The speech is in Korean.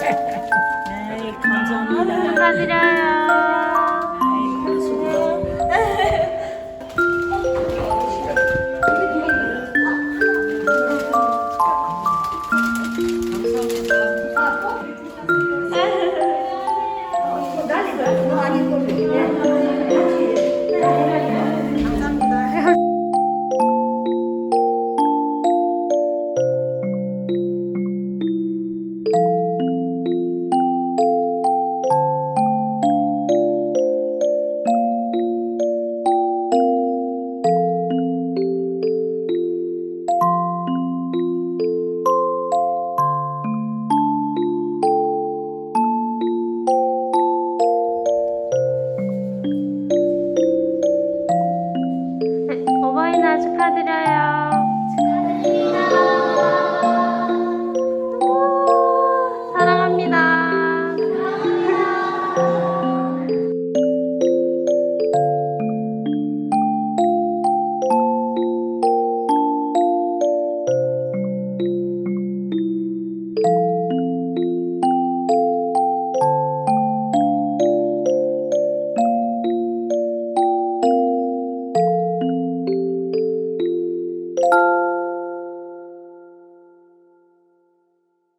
네, 감사합니다. 감사드려요. 축하드려요.